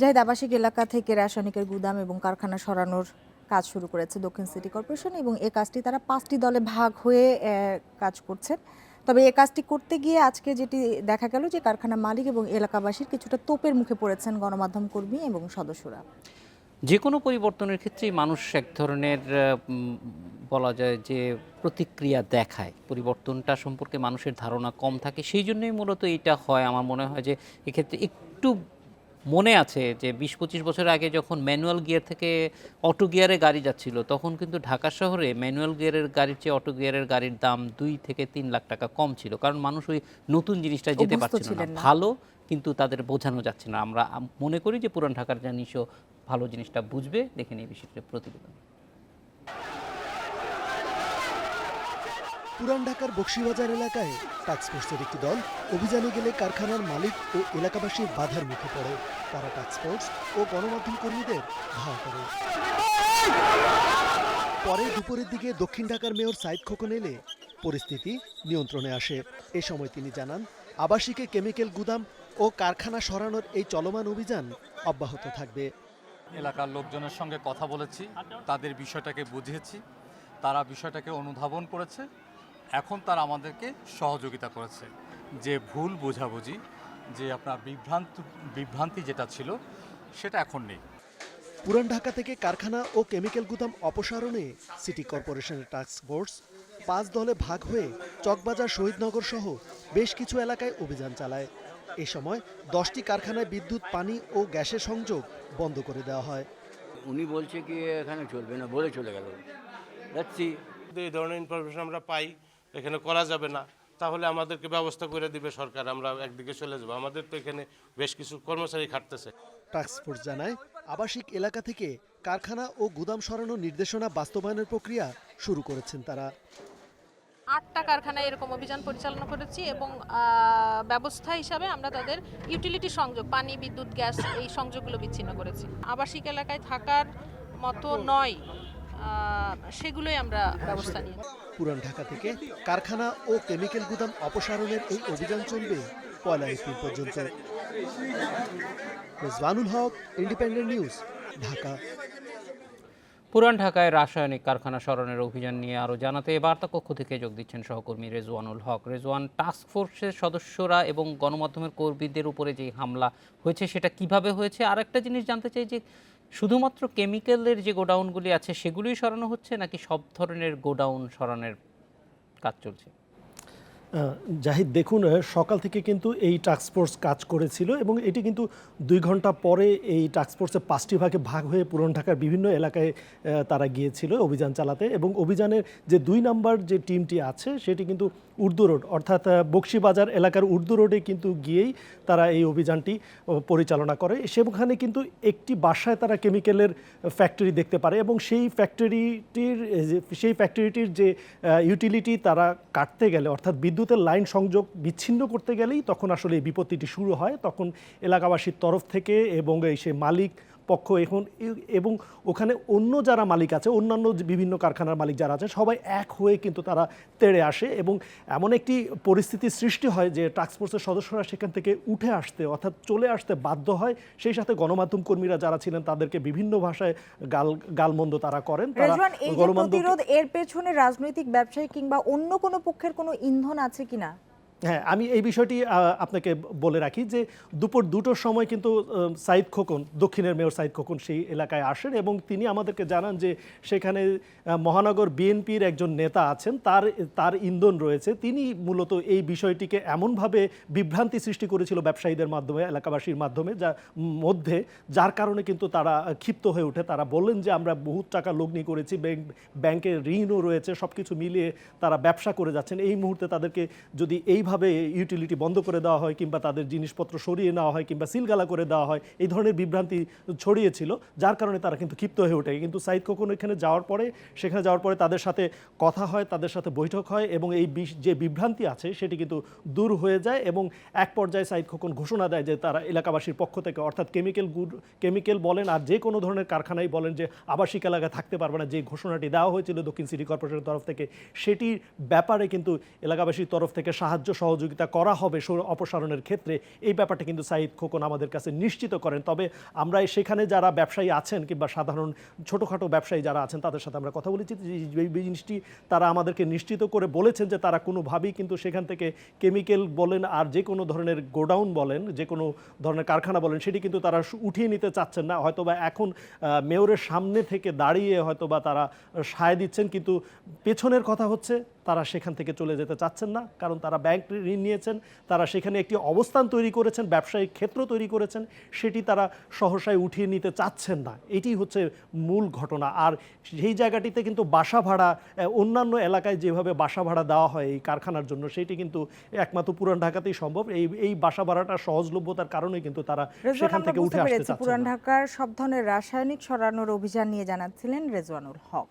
জাহিদ, আবাসিক এলাকা থেকে রাসায়নিকের গুদাম এবং কারখানা সরানোর কাজ শুরু করেছে দক্ষিণ সিটি কর্পোরেশন এবং এই কাজটি তারা পাঁচটি দলে ভাগ হয়ে কাজ করছেন। তবে এ কাজটি করতে গিয়ে আজকে যেটি দেখা গেল যে কারখানা মালিক এবং এলাকাবাসীর কিছুটা তোপের মুখে পড়েছেন গণমাধ্যম কর্মী এবং সদস্যরা। যে কোনো পরিবর্তনের ক্ষেত্রেই মানুষ এক ধরনের বলা যায় যে প্রতিক্রিয়া দেখায়। পরিবর্তনটা সম্পর্কে মানুষের ধারণা কম থাকে, সেই জন্যই মূলত এটা হয়। আমার মনে হয় যে এক্ষেত্রে একটু মনে আছে যে বিশ পঁচিশ বছর আগে যখন ম্যানুয়াল গিয়ার থেকে অটো গিয়ারে গাড়ি যাচ্ছিল তখন কিন্তু ঢাকা শহরে ম্যানুয়াল গিয়ারের গাড়ির চেয়ে অটো গিয়ারের গাড়ির দাম দুই থেকে তিন লাখ টাকা কম ছিল। কারণ মানুষ ওই নতুন জিনিসটা যেতে পারছিল না। না। ভালো কিন্তু তাদের বোঝানো যাচ্ছে না। আমরা মনে করি যে পুরান ঢাকার জানিসও ভালো জিনিসটা বুঝবে। দেখে নিয়ে বিষয়টা প্রতিবেদন। পুরান ঢাকার বক্সিবাজার এলাকায় টাস্কফোর্সের একটি দল অভিযানে গেলে কারখানার মালিক ও এলাকাবাসীর বাধার মুখে পড়ে। তারা টাস্কফোর্স ও গণমাধ্যম কর্মীদের ধাওয়া করে। পরে দুপুরের দিকে দক্ষিণ ঢাকার মেয়র সাইদ খোকন এলে পরিস্থিতি নিয়ন্ত্রণে আসে। এ সময় তিনি জানান, আবাসিকে কেমিক্যাল গুদাম ও কারখানা সরানোর এই চলমান অভিযান অব্যাহত থাকবে। এলাকার লোকজনের সঙ্গে কথা বলেছি, তাদের বিষয়টাকে বুঝিয়েছি, তারা বিষয়টাকে অনুধাবন করেছে। এখন তারা আমাদেরকে সহযোগিতা করেছে। যে ভুল বোঝাবুঝি যে আপনার বিভ্রান্ত বিভ্রান্তি যেটা ছিল সেটা এখন নেই। পুরান ঢাকা থেকে কারখানা ও কেমিক্যাল গুদাম অপসারণে সিটি কর্পোরেশনের টাস্ক ফোর্স পাঁচ দলে ভাগ হয়ে চকবাজার শহীদনগর সহ বেশ কিছু এলাকায় অভিযান চালায়। এ সময় দশটি কারখানায় বিদ্যুৎ পানি ও গ্যাসের সংযোগ বন্ধ করে দেওয়া হয়। উনি বলছে কি এখানে চলবে না। বলে চলে গেল। যাচ্ছি এই ধরনের ইনফরমেশন আমরা পাই। এখানে করা যাবে না। তাহলে আমাদেরকে ব্যবস্থা করে দিবে সরকার আমরা একদিকে চলে যাব। আমাদের তো এখানে বেশ কিছু কর্মচারী খাটতেছে। টাস্ক ফোর্স জানায় আবাসিক এলাকা থেকে কারখানা ও গুদাম সরানোর নির্দেশনা বাস্তবায়নের প্রক্রিয়া শুরু করেছেন তারা। আটটা কারখানায় এরকম অভিযান পরিচালনা করেছি এবং ব্যবস্থা হিসাবে আমরা তাদের ইউটিলিটি সংযোগ পানি বিদ্যুৎ গ্যাস এই সংযোগগুলো বিচ্ছিন্ন করেছি। আবাসিক এলাকায় থাকার মতো নয়। সেগুলোই আমরা ব্যবস্থা নিয়েছি। পুরান ঢাকা থেকে কারখানা ও কেমিক্যাল গুদাম অপসারণের এই অভিযান চলবে পয়লা এপ্রিল পর্যন্ত। Rezwanul Haque independent news Dhaka. পুরান ঢাকায় রাসায়নিক কারখানা সরানোর অভিযান নিয়ে আরও জানাতে বার্তা কক্ষ থেকে যোগ দিচ্ছেন সহকর্মী রেজওয়ানুল হক। রেজওয়ান টাস্ক ফোর্সের সদস্যরা এবং গণমাধ্যমের কর্মীদের উপরে যে হামলা হয়েছে সেটা কীভাবে হয়েছে? আর একটা জিনিস জানতে চাই যে শুধুমাত্র কেমিক্যালের যে গোডাউনগুলি আছে সেগুলোই সরানো হচ্ছে নাকি সব ধরনের গোডাউন সরানোর কাজ চলছে? জাহিদ, দেখুন সকাল থেকে কিন্তু এই টাস্কফোর্স কাজ করেছিল এবং এটি কিন্তু দুই ঘণ্টা পরে এই টাস্কফোর্সে পাঁচটি ভাগে ভাগ হয়ে পুরন ঢাকার বিভিন্ন এলাকায় তারা গিয়েছিল অভিযান চালাতে এবং অভিযানের যে দুই নাম্বার যে টিমটি আছে, সেটি কিন্তু উর্দু রোড, অর্থাৎ বক্সিবাজার এলাকার উর্দু রোডে কিন্তু গিয়েই তারা এই অভিযানটি পরিচালনা করে। সেখানে কিন্তু একটি বাসায় তারা কেমিক্যালের ফ্যাক্টরি দেখতে পারে এবং সেই ফ্যাক্টরিটির সেই ফ্যাক্টরিটির যে ইউটিলিটি তারা কাটতে গেলে, অর্থাৎ বিদ্যুতের লাইন সংযোগ বিচ্ছিন্ন করতে গেলেই তখন আসলে এই বিপত্তিটি শুরু হয়। তখন এলাকাবাসীর তরফ থেকে এবং এই সে মালিক পক্ষ এখন এবং ওখানে অন্য যারা মালিক আছে অন্যান্য বিভিন্ন কারখানার মালিক যারা আছে সবাই এক হয়ে কিন্তু তারা তেড়ে আসে এবং এমন একটি পরিস্থিতির সৃষ্টি হয় যে টাস্কফোর্সের সদস্যরা সেখান থেকে উঠে আসতে অর্থাৎ চলে আসতে বাধ্য হয়। সেই সাথে গণমাধ্যম কর্মীরা যারা ছিলেন তাদেরকে বিভিন্ন ভাষায় গাল গালমন্দ তারা করেন। তারা প্রতিরোধ এর পেছনে রাজনৈতিক ব্যবসায়ী কিংবা অন্য কোনো পক্ষের কোনো ইন্ধন আছে কিনা? হ্যাঁ আমি এই বিষয়টি আপনাকে বলে রাখি যে দুপুর দুটোর সময় কিন্তু সাইদ খোকন, দক্ষিণের মেয়র সাইদ খোকন সেই এলাকায় আসেন এবং তিনি আমাদেরকে জানান যে সেখানে মহানগর বিএনপির একজন নেতা আছেন, তার তার ইন্ধন রয়েছে। তিনি মূলত এই বিষয়টিকে এমনভাবে বিভ্রান্তি সৃষ্টি করেছিল ব্যবসায়ীদের মাধ্যমে, এলাকাবাসীর মাধ্যমে, যা, মধ্যে, যার কারণে কিন্তু তারা ক্ষিপ্ত হয়ে ওঠে। তারা বললেন যে আমরা বহুত টাকা লগ্নি করেছি, ব্যাংক, ব্যাংকের ঋণও রয়েছে সব কিছু মিলিয়ে তারা ব্যবসা করে যাচ্ছেন। এই মুহূর্তে তাদেরকে যদি এইভাবে ইউটিলিটি বন্ধ করে দেওয়া হয় কিংবা তাদের জিনিসপত্র সরিয়ে নেওয়া হয় কিংবা সিলগালা করে দেওয়া হয়, এই ধরনের বিভ্রান্তি ছড়িয়েছিল, যার কারণে তারা কিন্তু ক্ষিপ্ত হয়ে ওঠে। কিন্তু সাইদ খোকন এখানে যাওয়ার পরে, সেখানে যাওয়ার পরে তাদের সাথে কথা হয়, তাদের সাথে বৈঠক হয় এবং এই যে বিভ্রান্তি আছে সেটি কিন্তু দূর হয়ে যায় এবং এক পর্যায়ে সাইদ খোকন ঘোষণা দেয় যে তারা এলাকাবাসীর পক্ষ থেকে, অর্থাৎ কেমিক্যাল গুড কেমিক্যাল বলেন আর যে কোনো ধরনের কারখানাই বলেন যে আবাসিক এলাকায় থাকতে পারবে না, যে ঘোষণাটি দেওয়া হয়েছিল দক্ষিণ সিটি কর্পোরেশনের তরফ থেকে, সেটির ব্যাপারে কিন্তু এলাকাবাসীর তরফ থেকে সাহায্য সহযোগিতা করা হবে সৌর অপসারণের ক্ষেত্রে, এই ব্যাপারটা কিন্তু সাইদ খোকন আমাদের কাছে নিশ্চিত করেন। তবে আমরা সেখানে যারা ব্যবসায়ী আছেন কিংবা সাধারণ ছোটোখাটো ব্যবসায়ী যারা আছেন, তাদের সাথে আমরা কথা বলেছি। যে জিনিসটি তারা আমাদেরকে নিশ্চিত করে বলেছেন যে তারা কোনোভাবেই কিন্তু সেখান থেকে কেমিক্যাল বলেন আর যে কোনো ধরনের গোডাউন বলেন, যে কোনো ধরনের কারখানা বলেন, সেটি কিন্তু তারা উঠিয়ে নিতে চাচ্ছেন না। হয়তোবা এখন মেয়রের সামনে থেকে দাঁড়িয়ে হয়তোবা তারা সায় দিচ্ছেন, কিন্তু পেছনের কথা হচ্ছে তারা সেখান থেকে চলে যেতে চাচ্ছেন না কারণ তারা ব্যাংক ঋণ নিয়েছেন তারা সেখানে একটি অবস্থান তৈরি করেছেন ব্যবসায়িক ক্ষেত্র তৈরি করেছেন সেটি তারা সহসায় উঠিয়ে নিতে চাচ্ছেন না। এটি হচ্ছে মূল ঘটনা। আর সেই জায়গাটিতে কিন্তু বাসা ভাড়া অন্যান্য এলাকায় যেভাবে বাসা ভাড়া দেওয়া হয় এই কারখানার জন্য সেটি কিন্তু একমাত্র পুরান ঢাকাতেই সম্ভব। এই এই বাসা ভাড়াটা সহজলভ্যতার কারণে কিন্তু তারা সেখান থেকে উঠে আসতে পুরান। ঢাকার সব ধরনের রাসায়নিক সরানোর অভিযান নিয়ে জানাচ্ছিলেন রেজওয়ানুল হক।